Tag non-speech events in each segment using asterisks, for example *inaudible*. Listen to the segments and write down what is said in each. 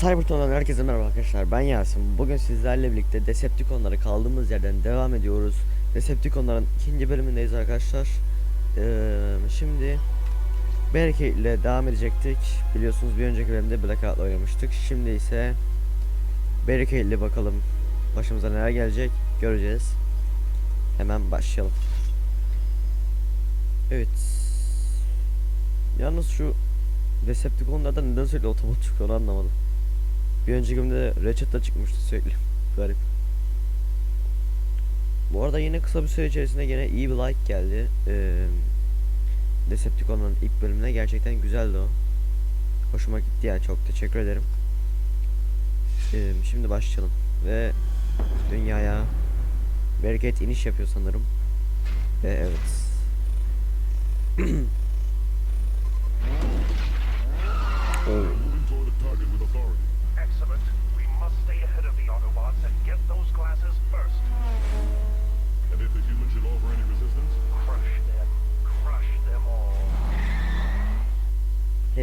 Cybertron'dan herkese merhaba arkadaşlar ben Yasin. Bugün sizlerle birlikte Decepticonlara kaldığımız yerden devam ediyoruz. Decepticonların ikinci bölümündeyiz arkadaşlar. Ee, Şimdi Berke ile devam edecektik. Biliyorsunuz bir önceki bölümde Blackout'la oynamıştık. Şimdi ise Berke ile bakalım Başımıza neler gelecek. Göreceğiz. Hemen başlayalım. Evet. Yalnız şu Decepticonlarda neden sürekli otomat çıkıyor onu anlamadım. Bir önceki bölümde Ratchet'la çıkmıştı sürekli. Garip. Bu arada yine kısa bir süre içerisinde gene iyi bir like geldi. Ee, Decepticon'un ilk bölümüne gerçekten güzeldi o. Hoşuma gitti yani çok teşekkür ederim. Ee, şimdi başlayalım ve dünyaya bereket iniş yapıyor sanırım. Ve evet. *clears throat* Oo.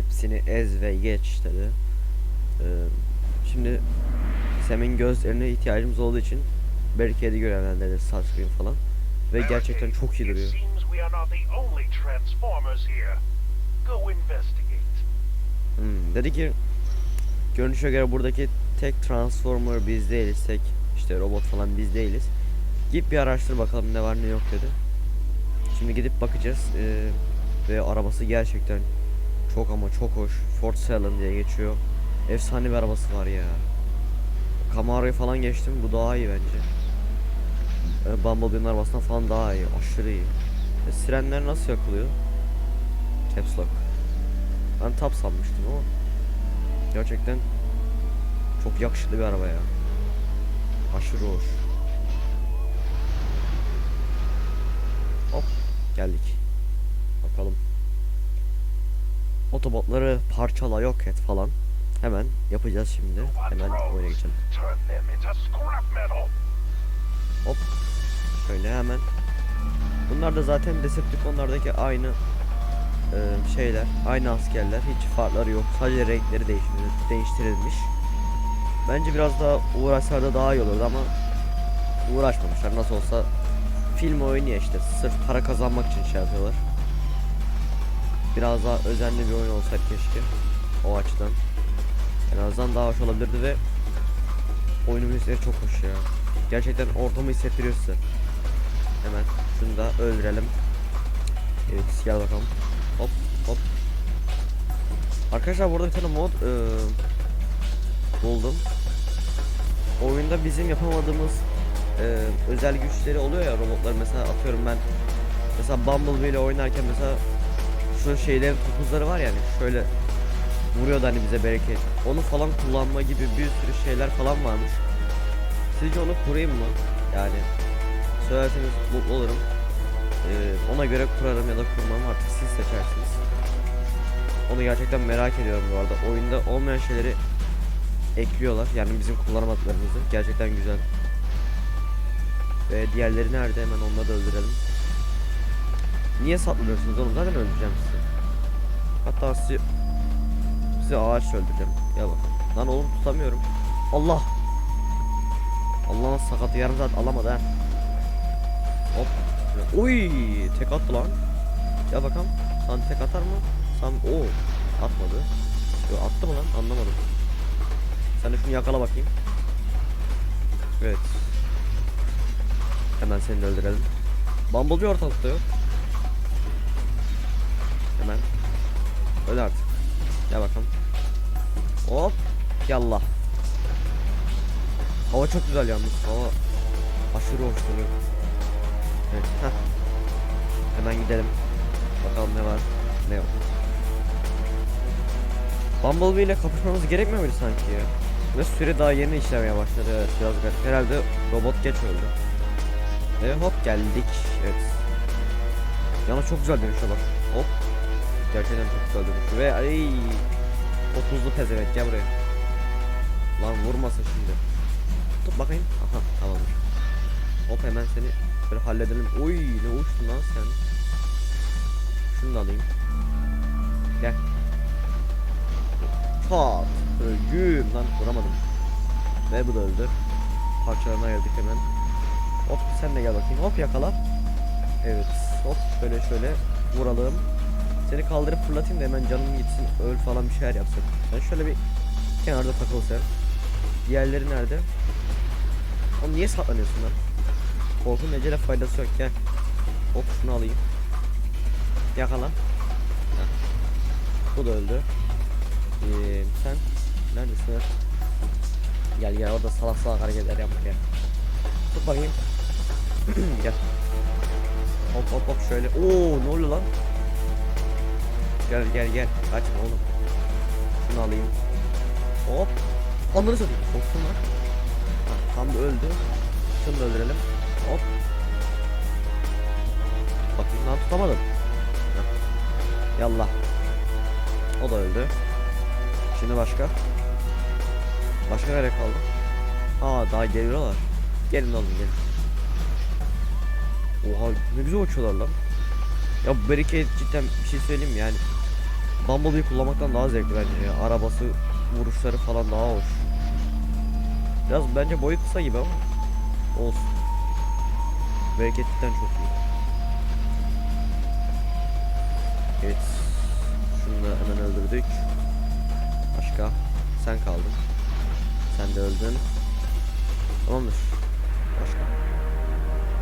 Hepsini ez ve geç dedi. Ee, şimdi Sam'in gözlerine ihtiyacımız olduğu için Berke'yi görevlendirdi sunscreen falan. Ve gerçekten çok iyi duruyor. Hmm, dedi ki görünüşe göre buradaki tek Transformer biz değiliz tek işte robot falan biz değiliz. Git bir araştır bakalım ne var ne yok dedi. Şimdi gidip bakacağız ee, ve arabası gerçekten çok ama çok hoş. Ford Salen diye geçiyor. Efsane bir arabası var ya. Camaro'yu falan geçtim bu daha iyi bence. Ee, Bumblebee'nin arabasından falan daha iyi. Aşırı iyi. E, sirenler nasıl yakılıyor? Caps Lock. Ben tap sanmıştım ama gerçekten çok yakışıklı bir araba ya. Aşırı hoş. Hop geldik. Bakalım. Otobotları parçala yok et falan. Hemen yapacağız şimdi. Hemen oyuna geçelim. Hop. Şöyle hemen. Bunlar da zaten Decepticonlardaki aynı e, şeyler, aynı askerler. Hiç farkları yok. Sadece renkleri değiştirilmiş. değiştirilmiş. Bence biraz daha uğraşsalar da daha iyi olurdu ama uğraşmamışlar. Nasıl olsa film oyunu ya işte. Sırf para kazanmak için şey yapıyorlar. Biraz daha özenli bir oyun olsaydı keşke. O açıdan. En azından daha hoş olabilirdi ve oyunun müzikleri çok hoş ya. Gerçekten ortamı hissettiriyor. Hemen şunu da öldürelim. Evet gel bakalım. Hop hop. Arkadaşlar burada bir tane mod eee, buldum. Oyunda bizim yapamadığımız eee, özel güçleri oluyor ya robotlar mesela atıyorum ben mesela Bumblebee ile oynarken mesela şu şeylerin topuzları var yani şöyle vuruyor da hani bize bereket. Onu falan kullanma gibi bir sürü şeyler falan varmış. Sizce onu kurayım mı? Yani söylerseniz mutlu olurum. Ee, ona göre kurarım ya da kurmam artık siz seçersiniz. Onu gerçekten merak ediyorum bu arada. Oyunda olmayan şeyleri ekliyorlar. Yani bizim kullanamadıklarımızı. Gerçekten güzel. Ve diğerleri nerede? Hemen onları da öldürelim. Niye saklanıyorsunuz oğlum? Zaten öldüreceğim sizi. Hatta sizi sizi ağaçla öldüreceğim. Ya bak. Lan oğlum tutamıyorum. Allah. Allah'ın sakatı yarım saat alamadı ha. Hop. Uy, tek attı lan. Ya bakalım. San tek atar mı? San o atmadı. Yo, attı mı lan? Anlamadım. Sen de şunu yakala bakayım. Evet. Hemen seni öldürelim. Bumblebee ortalıkta yok. Hemen. Öl artık. Gel bakalım. Hop. Yallah. Hava çok güzel yalnız. Hava aşırı hoş duruyor. Evet. heh. Hemen gidelim. Bakalım ne var, ne yok. Bumblebee ile kapışmamız gerekmiyor muydu sanki ya? Ve süre daha yeni işlemeye başladı. Evet, biraz garip. Herhalde robot geç öldü. Ve hop geldik. Evet. Yalnız çok güzel dönüşüyor bak. Hop. Gerçekten çok güzel dönüşüyor. Ve ay. Otuzlu pezevenk gel buraya. Lan vurmasın şimdi. Tut bakayım. Aha tamamdır. Hop hemen seni böyle halledelim. Oy ne uçtun lan sen. Şunu da alayım. Gel. Pat. Güm lan vuramadım. Ve bu da öldü. Parçalarına ayırdık hemen. Hop sen de gel bakayım. Hop yakala. Evet. Hop şöyle şöyle vuralım. Seni kaldırıp fırlatayım da hemen canın gitsin. Öl falan bir şeyler yapsın. Sen şöyle bir kenarda takıl sen. Diğerleri nerede? Oğlum niye saklanıyorsun lan? Korkun necele faydası yok gel. Hop şunu alayım. Yakala. Bu da öldü. Ee, sen neredesin? lan? Gel gel orada salak salak hareketler yapma gel. Tut bakayım. *clears throat* gel. Hop hop hop şöyle. Oo ne oluyor lan? Gel gel gel. Kaçma oğlum. Şunu alayım. Hop. Onları satayım. Korktum lan. Ha, tam da öldü. Şunu da öldürelim. Hop. Bakayım lan tutamadım. Heh. Yallah. O da öldü. Şimdi başka. Başka nereye kaldı? Aa daha geliyorlar. Gelin oğlum gelin. Oha ne güzel uçuyorlar lan. Ya bu cidden bir şey söyleyeyim yani. Bumblebee'yi kullanmaktan daha zevkli bence ya. Arabası, vuruşları falan daha hoş. Biraz bence boyu kısa gibi ama olsun. Cidden çok iyi. Evet. Şunu da hemen öldürdük. Başka? Sen kaldın. Sen de öldün. Tamamdır. Başka?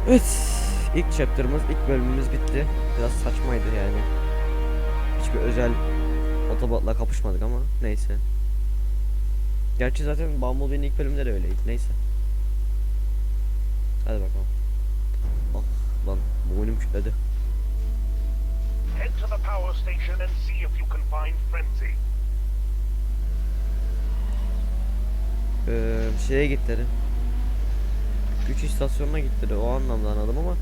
Evet. İlk chapter'ımız, ilk bölümümüz bitti. Biraz saçmaydı yani. Hiçbir özel otobotla kapışmadık ama neyse. Gerçi zaten Bumblebee'nin ilk bölümleri öyleydi. Neyse. Hadi bakalım. Ah lan boynum kütledi. Head to the power station and see if you can find Frenzy. Ee, şeye gittiler. Güç istasyonuna gittiler. O anlamda anladım ama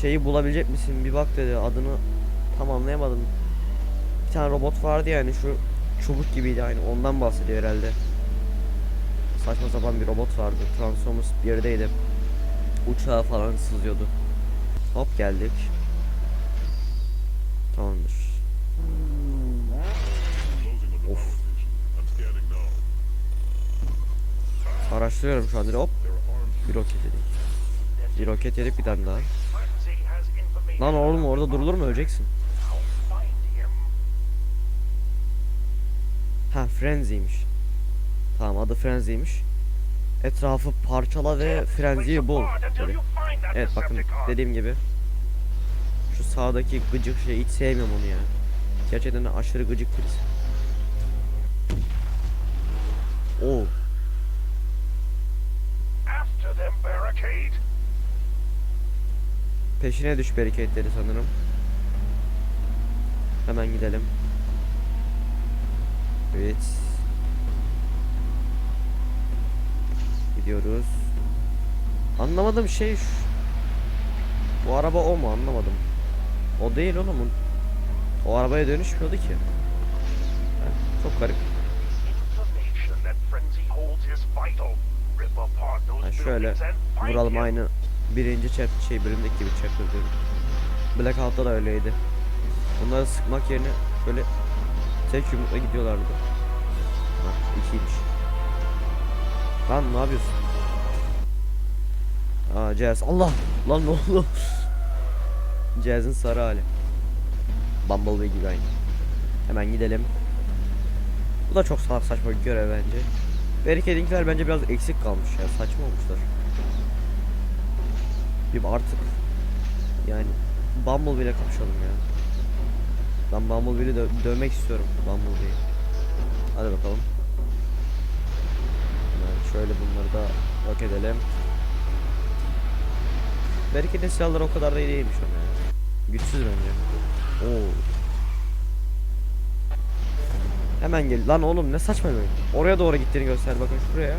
şeyi bulabilecek misin? Bir bak dedi. Adını tam anlayamadım. Tane robot vardı yani şu çubuk gibiydi aynı. Ondan bahsediyor herhalde. Saçma sapan bir robot vardı. Transformers bir yerdeydi. Uçağı falan sızıyordu. Hop geldik. Tamamdır. Now. Araştırıyorum şu an. Hop bir roket yedik. Bir roket yedik bir tane daha. Lan oğlum orada durulur mu öleceksin? Ha Frenzy'ymiş. Tamam adı Frenzy'ymiş. Etrafı parçala ve Frenzy'yi bul. Evet bakın dediğim gibi. Şu sağdaki gıcık şey hiç sevmiyorum onu ya. Gerçekten aşırı gıcık birisi. Oo. Peşine düş barricadleri sanırım. Hemen gidelim. Evet. Gidiyoruz. Anlamadığım şey şu. Bu araba o mu anlamadım. O değil oğlum. O arabaya dönüşmüyordu ki. Çok garip. Ha, şöyle vuralım aynı birinci chapter şey bölümdeki gibi diyorum. Blackout'ta da öyleydi. Bunları sıkmak yerine şöyle tek yumrukla gidiyorlardı. Ha ikiymiş. Lan ne yapıyorsun? Aa Jazz Allah lan ne oldu? Jazz'in sarı hali. Bumblebee gibi aynı. Hemen gidelim. Bu da çok saçma bir görev bence. Barricade'inkiler bence biraz eksik kalmış ya. Saçma olmuşlar. Bir artık yani Bumblebee ile kapışalım ya. Ben Bumblebee'yi dö dövmek istiyorum Bumblebee'yi. Hadi bakalım. Hemen şöyle bunları da yok edelim. Barricade'in silahları o kadar da iyi değilmiş ama ya. Güçsüz bence. Oo. Hemen gel. Lan oğlum ne saçma böyle. Oraya doğru gittiğini göster bakın şuraya.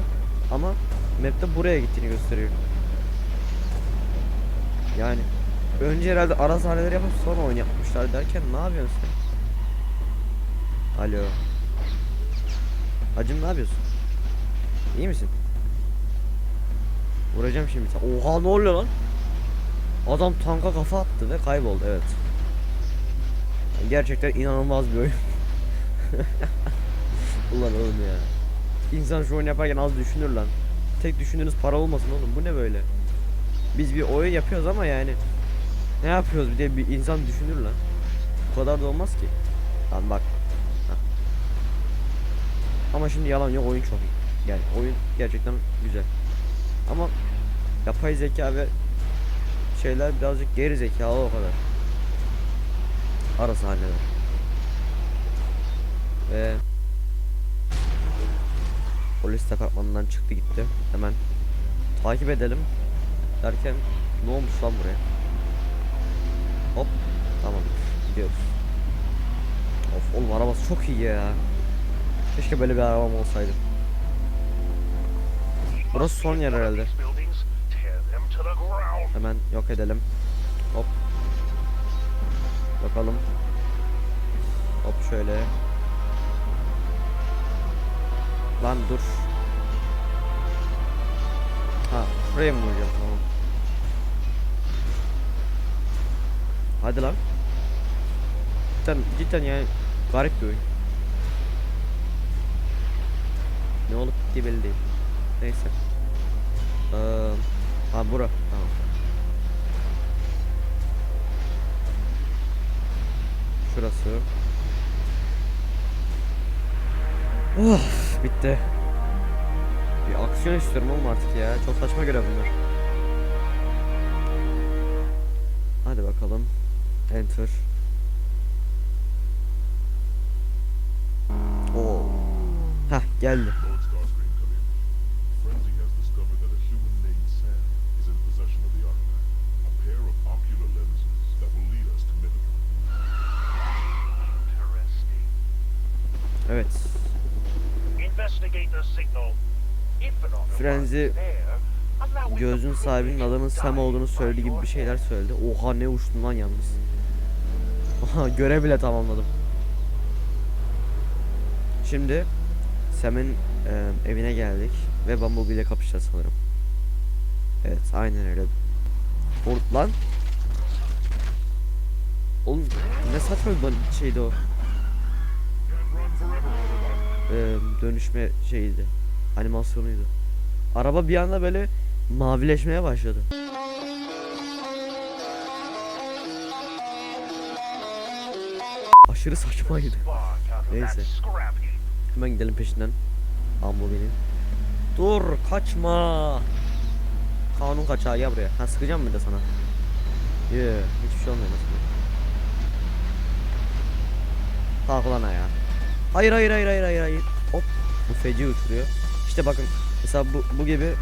Ama map'te buraya gittiğini gösteriyor. Yani önce herhalde ara sahneleri yapıp sonra oyun yapmışlar derken ne yapıyorsun sen? Alo. Hacım ne yapıyorsun? İyi misin? Vuracağım şimdi. Oha ne oluyor lan? Adam tanka kafa attı ve kayboldu evet. Gerçekten inanılmaz bir oyun. *laughs* Ulan oğlum ya. İnsan şu oyun yaparken az düşünür lan. Tek düşündüğünüz para olmasın oğlum. Bu ne böyle? Biz bir oyun yapıyoruz ama yani ne yapıyoruz bir de bir insan düşünür lan. Bu kadar da olmaz ki. Lan bak. Hah. Ama şimdi yalan yok oyun çok iyi. Yani oyun gerçekten güzel. Ama yapay zeka ve şeyler birazcık geri zekalı o kadar. Ara sahneler. Ve polis departmanından çıktı gitti. Hemen takip edelim derken ne olmuş lan buraya? Hop tamam gidiyoruz. Of oğlum arabası çok iyi ya. Keşke böyle bir arabam olsaydı. Burası son yer herhalde. Hemen yok edelim. Hop. Bakalım. Hop şöyle. Lan dur. Ha, şuraya mı vuracağım? Tamam. Hadi lan. Cidden, cidden yani garip bir oyun. Ne olup gittiği belli değil. Neyse. Eee ha bura. Tamam. Şurası. Oh, bitti. Bir aksiyon istiyorum oğlum artık ya. Çok saçma görev bunlar. Hadi bakalım. Enter. Oo. Hah geldi. Lord Starscream, come in. Frenzy has discovered that a human named Sam is in possession of the artifact. A pair of ocular lenses that will lead us to Mithra. Interesting. Evet. To Gözün sahibinin it Sam olduğunu by söylediği gibi bir şeyler söyledi. Oha ne uçtum lan yalnız. *laughs* Görev bile tamamladım. Şimdi Sam'in e, evine geldik ve Bumblebee ile kapışacağız sanırım. Evet aynen öyle. Or lan. Oğlum ne saçma bir şeydi o. Can't run forever, Autobot. E, dönüşme şeyiydi. Animasyonuydu. Araba bir anda böyle mavileşmeye başladı. Aşırı saçmaydı. Neyse. Hemen gidelim peşinden. Bumblebee'nin. Dur kaçma. Kanun kaçağı ya buraya. Ha sıkacağım mı da sana? Yeah, hiçbir şey olmuyor nasıl? Kalk ulan ayağa. Hayır hayır hayır hayır hayır hayır. Hop. Bu feci uçuruyor. İşte bakın mesela bu, bu gibi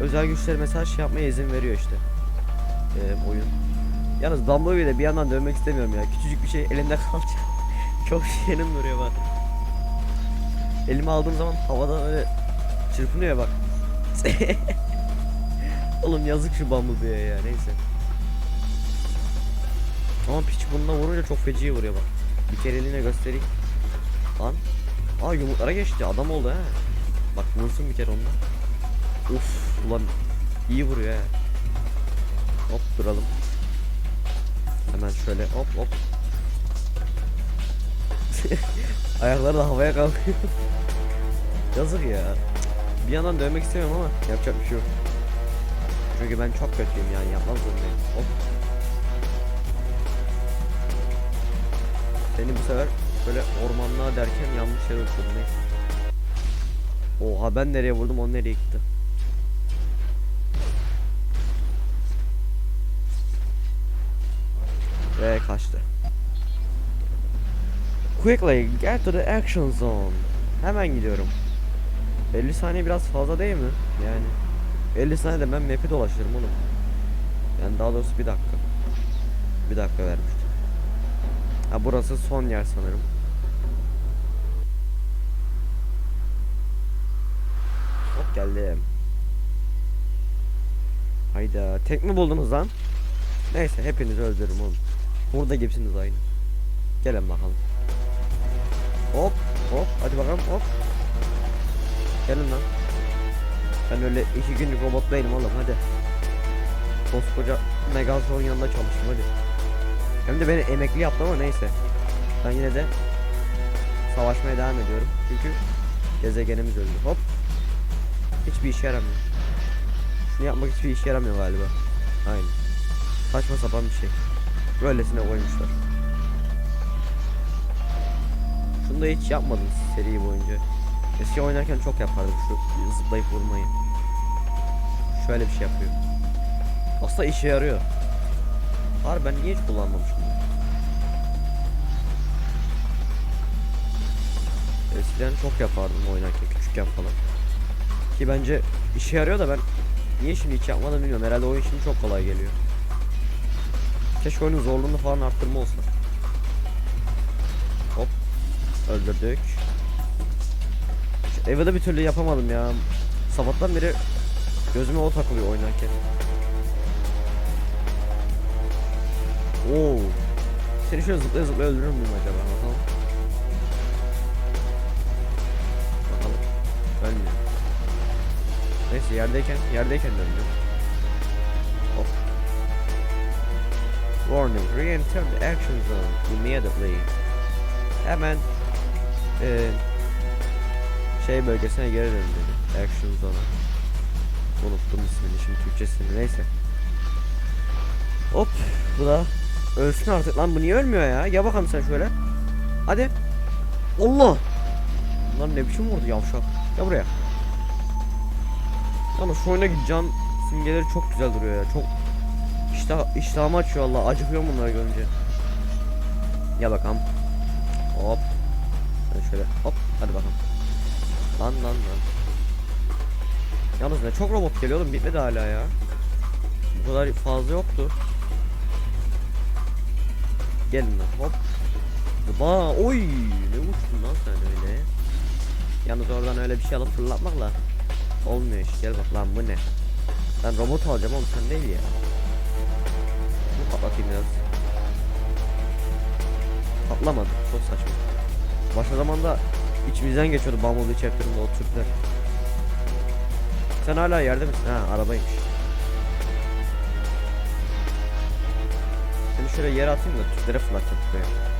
özel güçler mesela şey yapmaya izin veriyor işte. Ee, oyun. Yalnız Bumblebee'yi de bir yandan dövmek istemiyorum ya. Küçücük bir şey elimde kalacak. Çok şirin duruyor bak. Elime aldığım zaman havada öyle çırpınıyor bak. *laughs* Oğlum yazık şu Bumblebee'ye ya neyse. Ama piç bununla vurunca çok feci vuruyor bak. Bir kereliğine göstereyim. Lan. Aa yumruklara geçti adam oldu ha. Bak vursun bir kere onunla. Uf ulan iyi vuruyor ha. Hop duralım. Hemen şöyle hop hop. *laughs* Ayakları da havaya kalkıyor. *laughs* Yazık ya. Bir yandan dövmek istemiyorum ama yapacak bir şey yok. Çünkü ben çok kötüyüm yani yapmaz zorundayım. Hop. Seni bu sefer böyle ormanlığa derken yanlış yere uçurdum. Oha ben nereye vurdum o nereye gitti. Ve kaçtı. Quickly get to the action zone. Hemen gidiyorum. 50 saniye biraz fazla değil mi? Yani 50 saniyede ben map'i dolaşırım oğlum. Yani daha doğrusu bir dakika. Bir dakika vermişti. Ha burası son yer sanırım. Hop geldim. Hayda tek mi buldunuz lan? Neyse hepinizi öldürürüm oğlum. Burada gibisiniz aynı. Gelin bakalım. Hop hop hadi bakalım hop. Gelin lan. Ben öyle iki günlük robot değilim oğlum hadi. Koskoca Megazord'un yanında çalıştım hadi. Hem de beni emekli yaptı ama neyse. Ben yine de savaşmaya devam ediyorum. Çünkü Gezegenimiz öldü. Hop. Hiçbir işe yaramıyor. Şunu yapmak hiçbir işe yaramıyor galiba. Aynen. Saçma sapan bir şey. Böylesine koymuşlar. Şunu da hiç yapmadım seri boyunca. Eski oynarken çok yapardım şu zıplayıp vurmayı. Şöyle bir şey yapıyor. Aslında işe yarıyor. Var ben niye hiç kullanmamışım? Eskiden çok yapardım oynarken küçükken falan. Ki bence işe yarıyor da ben niye şimdi hiç yapmadım bilmiyorum. Herhalde oyun şimdi çok kolay geliyor. Keşke oyunun zorluğunu falan arttırma olsa. Öldürdük. Şu Eva'da bir türlü yapamadım ya. Sabahtan beri gözüme o takılıyor oynarken. Oo. Seni şöyle zıplaya zıplaya öldürür müyüm acaba? Bakalım. Bakalım. Ölmüyor. Neyse yerdeyken, yerdeyken de ölmüyor. Hop. Warning, re-enter the action zone immediately. Hemen eee şey bölgesine geri dön dedi. Action zone'a. Unuttum ismini şimdi Türkçesini neyse. Hop bu da ölsün artık lan bu niye ölmüyor ya? Ya bakalım sen şöyle. Hadi. Allah. Lan ne biçim vurdu yavşak. Gel buraya. Yalnız şu oyundaki can simgeleri çok güzel duruyor ya. Çok iştah, iştahımı açıyor Allah. Acıkıyor bunları görünce. Gel bakalım. Hop. Ben şöyle hop. Hadi bakalım. Lan lan lan. Yalnız ne çok robot geliyor oğlum bitmedi hala ya. Bu kadar fazla yoktu. Gelin lan hop. Zıba oy ne uçtun lan sen öyle. Yalnız oradan öyle bir şey alıp fırlatmakla olmuyor iş. Gel bak lan bu ne? Ben robot alacağım oğlum sen değil ya. Bu patlatayım biraz. Patlamadı. Çok saçma. Başka zamanda içimizden geçiyordu Bumblebee Chapter'ında o Türkler. Sen hala yerde misin? Ha arabaymış. Seni şöyle yere atayım da Türklere fırlatacağım buraya.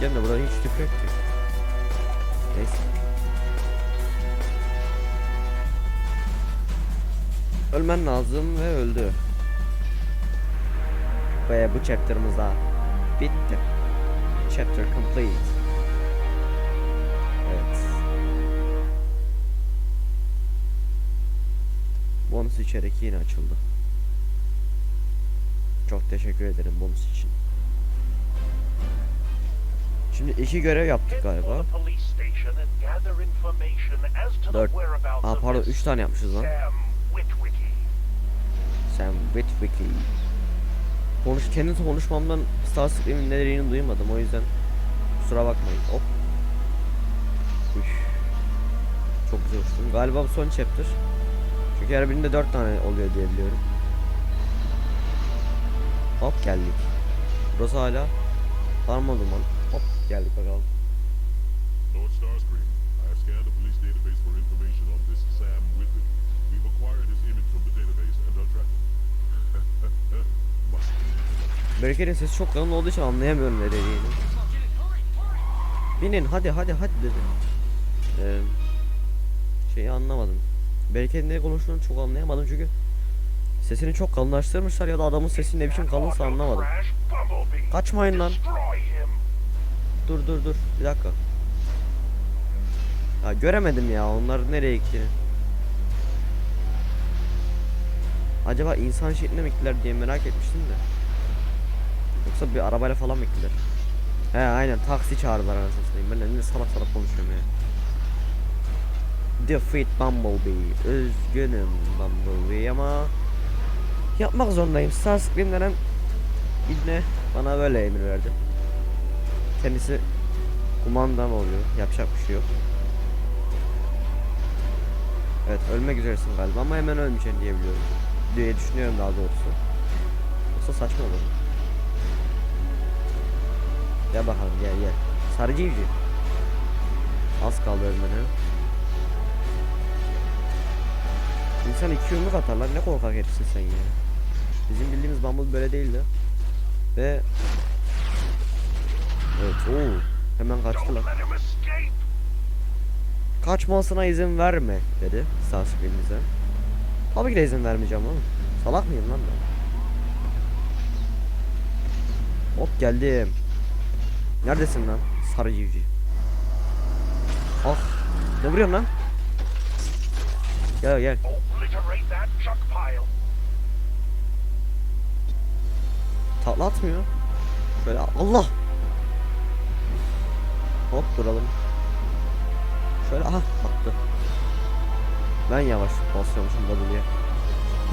Gel de burada hiç Türk yok. Neyse. Ölmen lazım ve öldü. Ve bu chapter'ımız da bitti. Chapter complete. Bonus içerik yine açıldı. Çok teşekkür ederim bonus için. Şimdi iki görev yaptık galiba. Dört. Aa pardon 3 tane yapmışız lan. Sam Witwicky. Konuş kendi konuşmamdan Star Scream'in ne dediğini duymadım o yüzden kusura bakmayın. Hop. Üş. Çok güzel uçtum. Galiba bu son chapter. Çünkü her birinde 4 tane oluyor diye biliyorum. Hop geldik. Burası hala darma duman. Hop geldik bakalım. Lord Starscream, I have scanned the police database for information on this Sam Whitwick. We've acquired his image from the database and are tracking. him. Must be. Berke'nin sesi çok kalın olduğu için anlayamıyorum ne dediğini. Binin hadi hadi hadi dedi. Ee, şeyi anlamadım. Berke'nin ne konuştuğunu çok anlayamadım çünkü sesini çok kalınlaştırmışlar ya da adamın sesi ne biçim kalınsa anlamadım. Kaçmayın lan. Dur dur dur bir dakika. Ya göremedim ya onlar nereye gittiğini. Acaba insan şekline mi gittiler diye merak etmiştim de. Yoksa bir arabayla falan mı gittiler? He aynen taksi çağırdılar anasını satayım. Ben de salak salak konuşuyorum ya. Defeat Bumblebee. Üzgünüm Bumblebee ama yapmak zorundayım. Starscream denen İbne bana böyle emir verdi. Kendisi kumandan oluyor. Yapacak bir şey yok. Evet ölmek üzeresin galiba ama hemen ölmeyeceksin diye biliyorum. Diye düşünüyorum daha doğrusu. Yoksa saçma olur. Gel bakalım gel gel. Sarı. Az kaldı ölmene. İnsan iki yumruk atar lan ne korkak herifsin sen ya. Bizim bildiğimiz Bumble böyle değildi. Ve Evet ooo hemen kaçtı Don't lan. let him escape. Kaçmasına izin verme dedi Starscream bize. Tabii ki de izin vermeyeceğim oğlum. Salak mıyım lan ben? Hop geldim. Neredesin lan? Sarı civciv. Ah. Ne vuruyorsun lan? Gel gel. Obliterate that junk pile. Tatlı atmıyor. Şöyle Allah. Hop duralım. Şöyle aha attı. Ben yavaş basıyormuşum W'ye.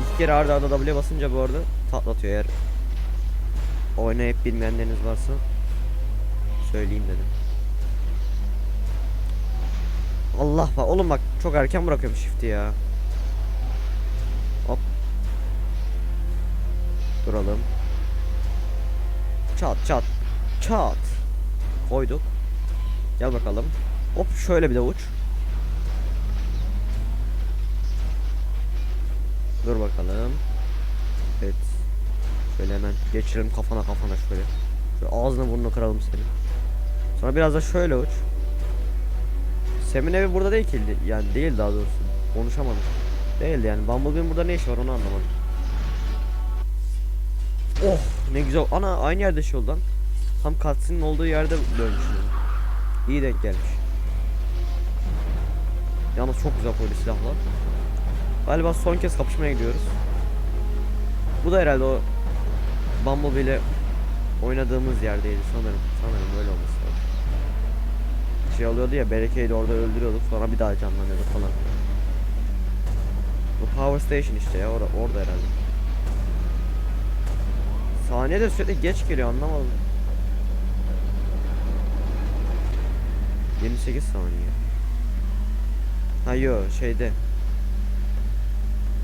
İki kere arda arda W basınca bu arada tatlatıyor eğer oynayıp bilmeyenleriniz varsa söyleyeyim dedim. Allah bak oğlum bak çok erken bırakıyorum shift'i ya. Duralım. Çat çat çat. Koyduk. Gel bakalım. Hop şöyle bir de uç. Dur bakalım. Evet. Şöyle hemen geçirelim kafana kafana şöyle. Şöyle ağzını burnunu kıralım senin. Sonra biraz da şöyle uç. Sem'in evi burada değil ki. Yani değil daha doğrusu. Konuşamadım. Değil yani. Bumblebee'nin burada ne işi var onu anlamadım. Oh ne güzel. Ana aynı yerde şey oldu lan. Tam cutscene'in olduğu yerde dönmüşüm. İyi denk gelmiş. Yalnız çok güzel polis silahlar. Galiba son kez kapışmaya gidiyoruz. Bu da herhalde o Bumblebee ile oynadığımız yerdeydi sanırım. Sanırım öyle olması lazım. Şey oluyordu ya Barricade'i orada öldürüyorduk sonra bir daha canlanıyordu falan. Bu Power Station işte ya orada, orada herhalde. Saniye de sürekli geç geliyor anlamadım. 28 saniye. Ha yo şeyde.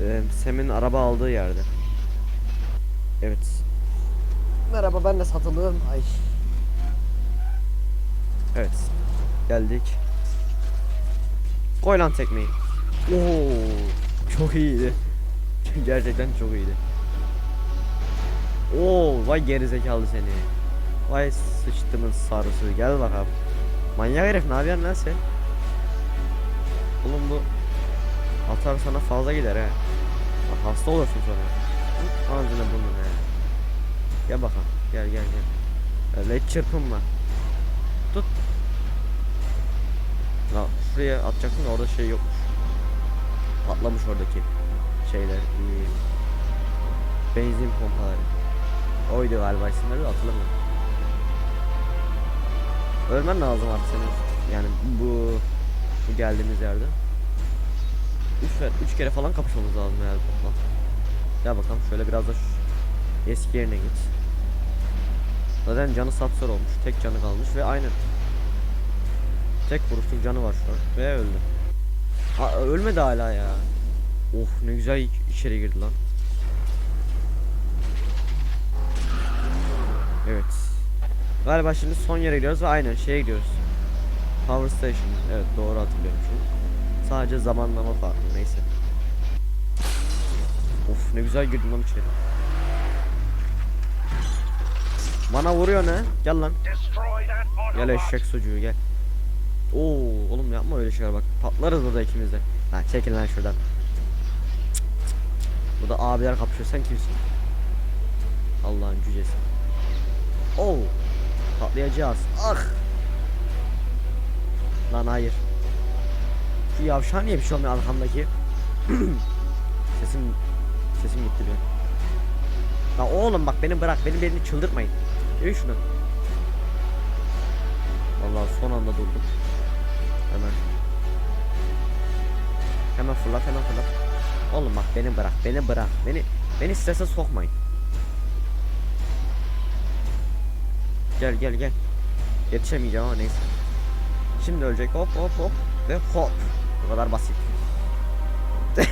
Ee, Sem'in araba aldığı yerde. Evet. Merhaba ben de satılığım. Ay. Evet. Geldik. Koy lan tekmeyi. Oo, çok iyiydi. *laughs* Gerçekten çok iyiydi. Oo, vay gerizekalı seni. Vay sıçtımın sarısı. Gel bakalım. Manyak herif ne yapıyorsun lan sen? Oğlum bu atar sana fazla gider he. Bak hasta olursun sonra. Ağzına burnuna he. Gel bakalım. Gel gel gel. Öyle çırpınma. Tut. La şuraya atacaktım da orada şey yokmuş. Patlamış oradaki şeyler. ee, Benzin pompaları. Oydu galiba isimleri hatırlamıyorum. Ölmen lazım artık senin. Yani bu bu geldiğimiz yerde. Üç, üç kere falan kapışmamız lazım herhalde toplam. Gel bakalım şöyle biraz da eski yerine git. Zaten canı sapsar olmuş. Tek canı kalmış ve aynen. Tek vuruşluk canı var şu an. Ve öldü. Ha, ölmedi hala ya. Of ne güzel iç- içeri girdi lan. Evet. Galiba şimdi son yere gidiyoruz ve aynen şeye gidiyoruz. Power Station. Evet doğru hatırlıyorum şimdi. Sadece zamanlama farklı neyse. Of ne güzel girdim lan içeri. Bana vuruyor ne? Gel lan. Gel eşek sucuğu gel. Oo oğlum yapma öyle şeyler bak. Patlarız burada ikimiz de. Ha çekil lan şuradan. Burada abiler kapışıyor sen kimsin? Allah'ın cücesi. Oo. Patlayacağız. Ah. Lan hayır. Şu yavşağa niye bir şey olmuyor arkamdaki? *clears throat* sesim sesim gitti bir. Lan oğlum bak beni bırak beni beni çıldırtmayın. Yürü şunu. Vallahi son anda durdum. Hemen. Hemen fırlat hemen fırlat. Oğlum bak beni bırak beni bırak. Beni beni strese sokmayın. Gel gel gel. Yetişemeyeceğim ama neyse. Şimdi ölecek hop hop hop ve hop. Bu kadar basit. *laughs*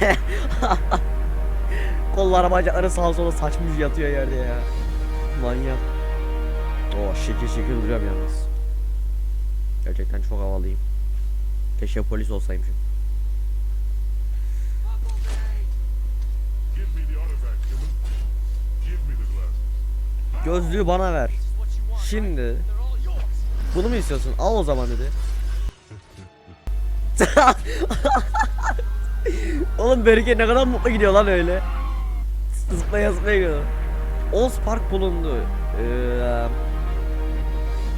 Kolları bacakları sağa sola saçmış yatıyor yerde ya. Manyak. Oo şekil şekil duruyorum yalnız. Gerçekten çok havalıyım. Keşke polis the glasses. Gözlüğü bana ver. Şimdi. Bunu mu istiyorsun? Al o zaman dedi. *laughs* Oğlum Berke ne kadar mutlu gidiyor lan öyle. Zıplaya zıplaya gidiyor. Oz Park bulundu. Ee,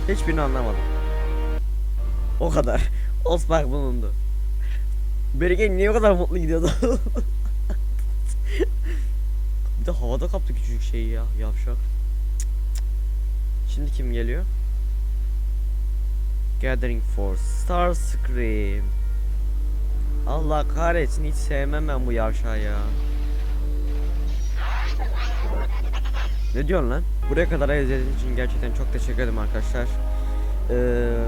hiçbirini anlamadım. O kadar. *laughs* Oz Park bulundu. Berke niye o kadar mutlu gidiyordu? *laughs* Bir de havada kaptı küçücük şeyi ya yavşak. Şimdi kim geliyor? Gathering Force Starscream Allah kahretsin hiç sevmem ben bu yavşağı ya Ne diyorsun lan? Buraya kadar izlediğiniz için gerçekten çok teşekkür ederim arkadaşlar ee,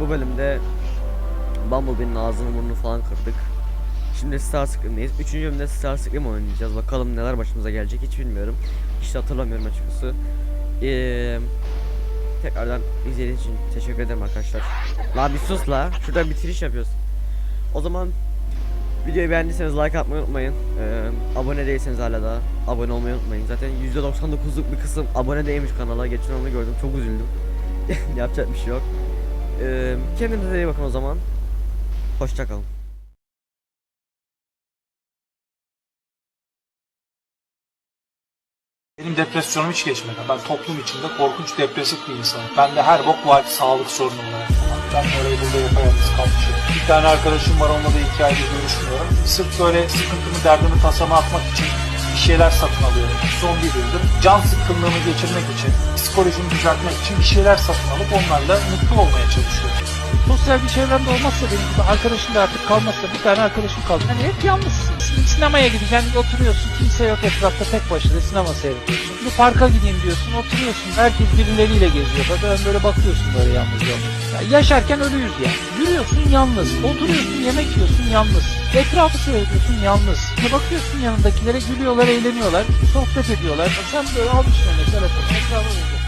Bu bölümde Bumblebee'nin ağzını burnunu falan kırdık Şimdi Starscream'deyiz. Üçüncü bölümde Starscream oynayacağız. Bakalım neler başımıza gelecek hiç bilmiyorum. Hiç hatırlamıyorum açıkçası. Ee, tekrardan izlediğiniz için teşekkür ederim arkadaşlar. La bir sus la. Şurada bitiriş yapıyoruz. O zaman videoyu beğendiyseniz like atmayı unutmayın. Ee, abone değilseniz hala da abone olmayı unutmayın. Zaten %99'luk bir kısım abone değilmiş kanala. Geçen onu gördüm. Çok üzüldüm. *laughs* Yapacak bir şey yok. Ee, kendinize iyi bakın o zaman. Hoşçakalın. Benim depresyonum hiç geçmedi. Ben toplum içinde korkunç depresif bir insanım. Bende her bok var sağlık sorunu olarak. Ben orayı burada yapayalnız kalmışım. Bir tane arkadaşım var onunla da iki aydır görüşmüyorum. Sırf böyle sıkıntımı derdimi tasama atmak için bir şeyler satın alıyorum. Son bir yıldır can sıkkınlığımı geçirmek için, psikolojimi düzeltmek için bir şeyler satın alıp onlarla mutlu olmaya çalışıyorum. Sosyal bir çevremde olmazsa benim gibi arkadaşım da artık kalmazsa bir tane arkadaşım kaldı. Hani hep yalnızsın. Sinemaya gideceksin oturuyorsun kimse yok etrafta tek başına sinema seyrediyorsun. Bir parka gideyim diyorsun oturuyorsun herkes birileriyle geziyor. Falan böyle bakıyorsun böyle yalnız yalnız. Ya yaşarken ölüyüz yani. Yürüyorsun yalnız. Oturuyorsun yemek yiyorsun yalnız. Etrafı seyrediyorsun yalnız. Bir bakıyorsun yanındakilere gülüyorlar eğleniyorlar. Sohbet ediyorlar. Sen böyle almışsın öyle telefonu etrafa bakıyorsun.